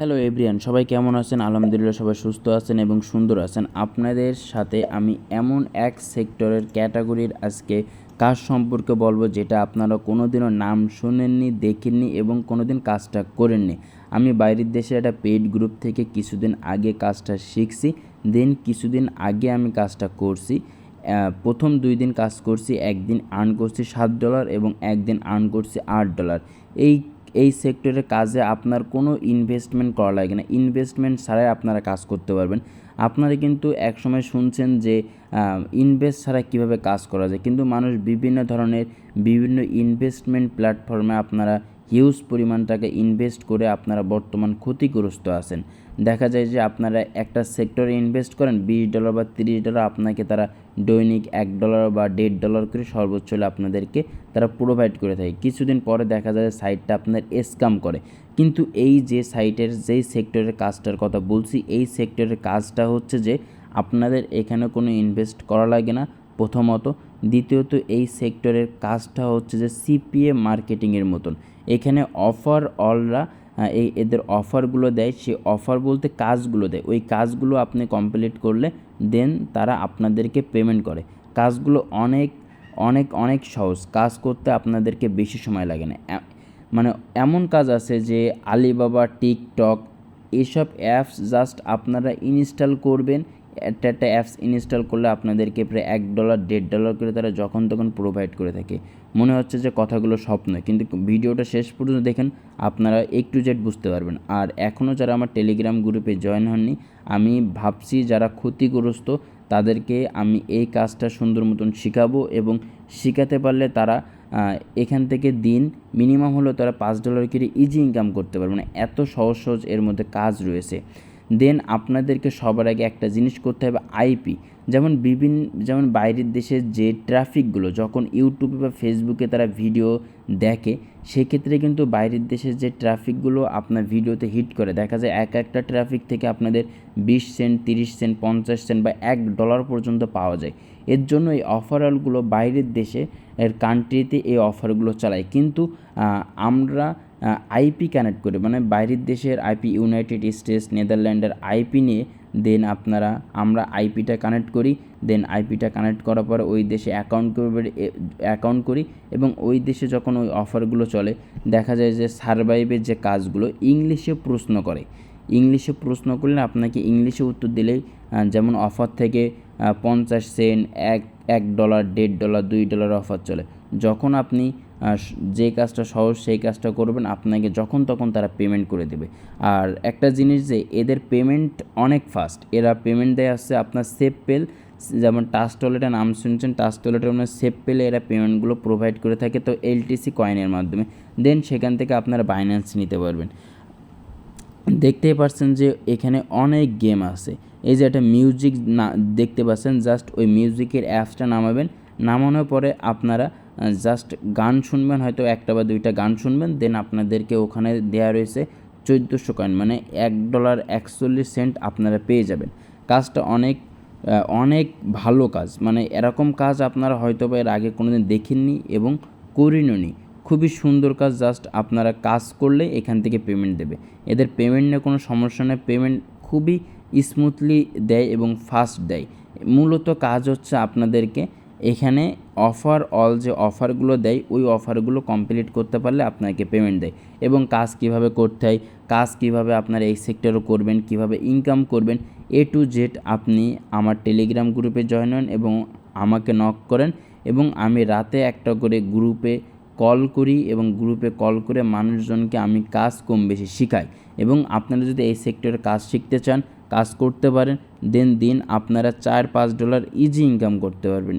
Hello everyone সবাই কেমন আছেন? আলহামদুলিল্লাহ, সবাই সুস্থ আছেন এবং সুন্দর আছেন। আপনাদের সাথে আমি এমন এক সেক্টরের ক্যাটাগরির আজকে কাজ সম্পর্কে বলব, যেটা আপনারা কোনোদিনও নাম শোনেননি, দেখেননি এবং কোনোদিন কাজটা করেননি। আমি বাইরের দেশে একটা পেইড গ্রুপ থেকে কিছুদিন আগে কাজটা শিখছি। দেন কিছুদিন আগে আমি কাজটা করছি। প্রথম দুই দিন কাজ করছি, একদিন আর্ন করছি সাত ডলার এবং একদিন আর্ন করছি আট ডলার এই এই সেক্টরে কাজে আপনার কোনো ইনভেস্টমেন্ট করা লাগে না। ইনভেস্টমেন্ট ছাড়াই আপনারা কাজ করতে পারবেন। আপনারা কিন্তু একসময় শুনছেন যে ইনভেস্ট ছাড়া কীভাবে কাজ করা যায়? কিন্তু মানুষ বিভিন্ন ধরনের বিভিন্ন ইনভেস্টমেন্ট প্ল্যাটফর্মে আপনারা হিউজ পরিমাণ টাকা ইনভেস্ট করে আপনারা বর্তমান ক্ষতিগ্রস্ত আছেন। দেখা যায় যে আপনারা একটা সেক্টরে ইনভেস্ট করেন, বিশ ডলার বা তিরিশ ডলার আপনাকে তারা দৈনিক এক ডলার বা দেড় ডলার করে সর্বোচ্চ হলে আপনাদেরকে তারা প্রোভাইড করে থাকে। কিছুদিন পরে দেখা যায় সাইটটা আপনার স্কাম করে। কিন্তু এই যে সাইটের যেই সেক্টরের কাজটার কথা বলছি, এই সেক্টরের কাজটা হচ্ছে যে আপনাদের এখানে কোনো ইনভেস্ট করা লাগে না প্রথমত। দ্বিতীয়ত এই সেক্টরের কাজটা হচ্ছে যে সিপিএ মার্কেটিংয়ের মতন। এখানে অফার অলরা এই এদের অফারগুলো দেয়। সে অফার বলতে কাজগুলো দেয়। ওই কাজগুলো আপনি কমপ্লিট করলে দেন তারা আপনাদেরকে পেমেন্ট করে। কাজগুলো অনেক অনেক অনেক সহজ। কাজ করতে আপনাদেরকে বেশি সময় লাগে না। মানে এমন কাজ আছে যে আলিবাবা টিকটক এসব অ্যাপস জাস্ট আপনারা ইনস্টল করবেন একটা একটা অ্যাপস ইনস্টল করলে আপনাদেরকে প্রায় এক ডলার দেড় ডলার করে তারা যখন তখন প্রোভাইড করে থাকে। মনে হচ্ছে যে কথাগুলো স্বপ্ন কিন্তু ভিডিওটা শেষ পর্যন্ত দেখেন, আপনারা একটু জেড বুঝতে পারবেন। আর এখনও যারা আমার টেলিগ্রাম গ্রুপে জয়েন হননি, আমি ভাবছি যারা ক্ষতিগ্রস্ত, তাদেরকে আমি এই কাজটা সুন্দর মতন শেখাবো এবং শেখাতে পারলে তারা এখান থেকে দিন মিনিমাম হলেও তারা পাঁচ ডলার করে ইজি ইনকাম করতে পারবে। মানে এত সহজ সহজ এর মধ্যে কাজ রয়েছে। দেন আপনাদেরকে সবার আগে একটা জিনিস করতে হবে আইপি যেমন বিভিন্ন, যেমন বাইরের দেশের যে ট্রাফিকগুলো যখন ইউটিউবে বা ফেসবুকে তারা ভিডিও দেখে, সেক্ষেত্রে কিন্তু বাইরের দেশের যে ট্রাফিকগুলো আপনার ভিডিওতে হিট করে। দেখা যায় এক একটা ট্রাফিক থেকে আপনাদের বিশ সেন্ট তিরিশ সেন্ট পঞ্চাশ সেন্ট বা এক ডলার পর্যন্ত পাওয়া যায়। এর জন্য এই অফারগুলো বাইরের দেশে, এর কান্ট্রিতে এই অফারগুলো চালায়। কিন্তু আমরা আইপি কানেক্ট করে মানে বাইরের দেশের আইপি ইউনাইটেড স্টেটস নেদারল্যান্ডের আইপি নিয়ে দেন আপনারা, আমরা আইপিটা কানেক্ট করি দেন আইপিটা কানেক্ট করার পরে ওই দেশে অ্যাকাউন্ট করবে অ্যাকাউন্ট করি, এবং ওই দেশে যখন ওই অফারগুলো চলে, দেখা যায় যে সার্ভাইভের যে কাজগুলো ইংলিশে প্রশ্ন করে। ইংলিশে প্রশ্ন করলে আপনাকে ইংলিশে উত্তর দিলেই যেমন অফার থেকে পঞ্চাশ সেন্ট এক এক ডলার দেড় ডলার দুই ডলার অফার চলে। যখন আপনি যে কাজটা সহজ সেই কাজটা করবেন। আপনাকে যখন তখন তারা পেমেন্ট করে দেবে। আর একটা জিনিস যে, এদের পেমেন্ট অনেক ফাস্ট এরা পেমেন্ট দেয় আসছে আপনার সেভ পেল যেমন টাচ টলেটের নাম শুনছেন? টাচ টলেটের মানে সেভ পেলে এরা পেমেন্টগুলো প্রোভাইড করে থাকে তো এলটিসি কয়েনের মাধ্যমে। দেন সেখান থেকে আপনারা বাইন্যান্স নিতে পারবেন। দেখতেই পাচ্ছেন যে, এখানে অনেক গেম আছে। এই যে একটা মিউজিক না, দেখতে পাচ্ছেন? জাস্ট ওই মিউজিকের অ্যাপসটা নামাবেন। নামানোর পরে আপনারা জাস্ট গান শুনবেন, হয়তো একটা বা দুইটা গান শুনবেন দেন আপনাদেরকে ওখানে দেওয়া রয়েছে চোদ্দোশো কয়েন মানে এক ডলার একচল্লিশ সেন্ট আপনারা পেয়ে যাবেন। কাজটা অনেক অনেক ভালো কাজ মানে এরকম কাজ আপনারা হয়তো বা এর আগে কোনোদিন দেখেননি এবং করিননি খুবই সুন্দর কাজ জাস্ট আপনারা কাজ করলে এখান থেকে পেমেন্ট দেবে। এদের পেমেন্ট নিয়ে কোনো সমস্যা নেই পেমেন্ট খুবই স্মুথলি দেয় এবং ফাস্ট দেয়। মূলত কাজ হচ্ছে আপনাদেরকে এখানে অফার, অল যে অফারগুলো দেয়, ওই অফারগুলো কমপ্লিট করতে পারলে আপনাকে পেমেন্ট দেয়। এবং কাজ কীভাবে করতে হয়, কাজ কীভাবে আপনারা এই সেক্টরও করবেন, কীভাবে ইনকাম করবেন এ টু জেড আপনি আমার টেলিগ্রাম গ্রুপে জয়েন হন এবং আমাকে নক করেন এবং আমি রাতে একটা করে গ্রুপে কল করি এবং গ্রুপে কল করে মানুষজনকে আমি কাজ কম বেশি শেখাই। এবং আপনারা যদি এই সেক্টরে কাজ শিখতে চান, কাজ করতে পারেন দেন দিন আপনারা চার পাঁচ ডলার ইজি ইনকাম করতে পারবেন।